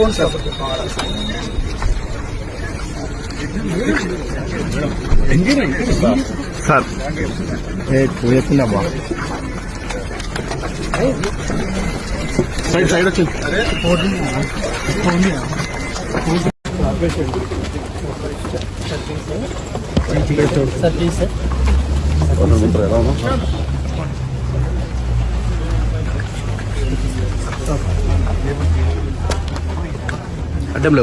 Phone sir. Sir చెప్పిందమ్మా side side వచ్చింది sir please sir ఎలా ఉన్నా అడ్డంలో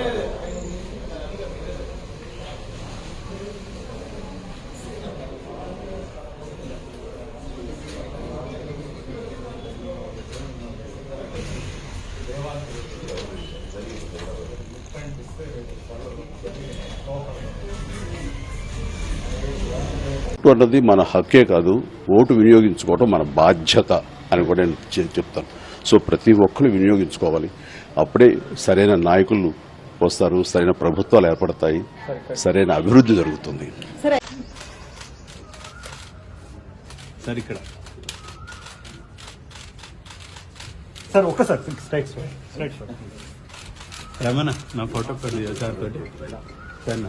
ఓటు అన్నది మన హక్కే కాదు. ఓటు వినియోగించుకోవడం మన బాధ్యత అని కూడా నేను చెప్తాను. సో ప్రతి ఒక్కరు వినియోగించుకోవాలి. అప్పుడే సరైన నాయకులు వస్తారు సరైన ప్రభుత్వాలు ఏర్పడతాయి సరైన అభివృద్ధి జరుగుతుంది. సార్. ఇక్కడ సార్ ఒక్కసారి స్ట్రైట్ స్ట్రైట్ రమణ నా ఫోటో పెట్టి సార్ తోటి. సార్